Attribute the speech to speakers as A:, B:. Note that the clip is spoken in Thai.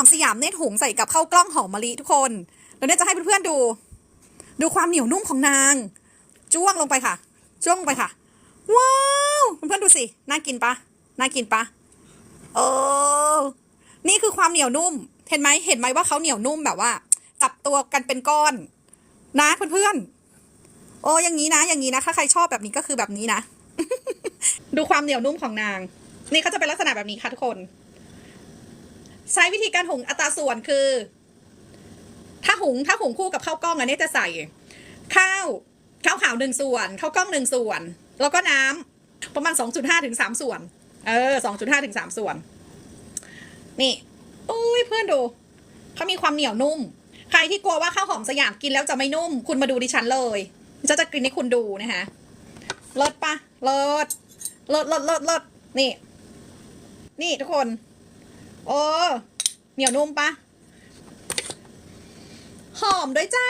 A: อมสยามเนตรหงใส่กับข้าวกล้องหอมมะลิทุกคนแล้วเนี่ยจะให้เพื่อนๆดู ดูความเหนียวนุ่มของนาง จ้วงลงไปค่ะ จ้วงลงไปค่ะ ว้าวเพื่อนๆดูสิน่ากินปะน่ากินปะเออนี่คือความเหนียวนุ่ม เห็นไหมเห็นไหมว่าเขาเหนียวนุ่มแบบว่า จับตัวกันเป็นก้อน นะเพื่อนๆโอ้อย่างนี้นะ อย่างนี้นะ ถ้าใครชอบแบบนี้ก็คือแบบนี้นะ ดูความเหนียวนุ่มของนาง นี่เขาจะเป็นลักษณะแบบนี้ค่ะทุกคน ใช้วิธีการหุงอัตราส่วนคือ ถ้าหุงถ้าหุงคู่กับข้าวกล้องอันนี้จะใส่ ข้าวข้าวขาวหนึ่งส่วนข้าวกล้องหนึ่งส่วน แล้วก็น้ำประมาณสองจุดห้าถึงสามส่วน เออสองจุดห้าถึงสามส่วน นี่อุ้ยเพื่อนดูเขามีความเหนียวนุ่ม ใครที่กลัวว่าข้าวหอมสยามกินแล้วจะไม่นุ่ม คุณมาดูดิฉันเลยจะจะกินให้คุณดูนะคะเลิศปะลิศเลิศเลิศเลิศเลิศนี่ นี่ทุกคน โอ้เหนียวนุ่มปะ หอมด้วยจ้า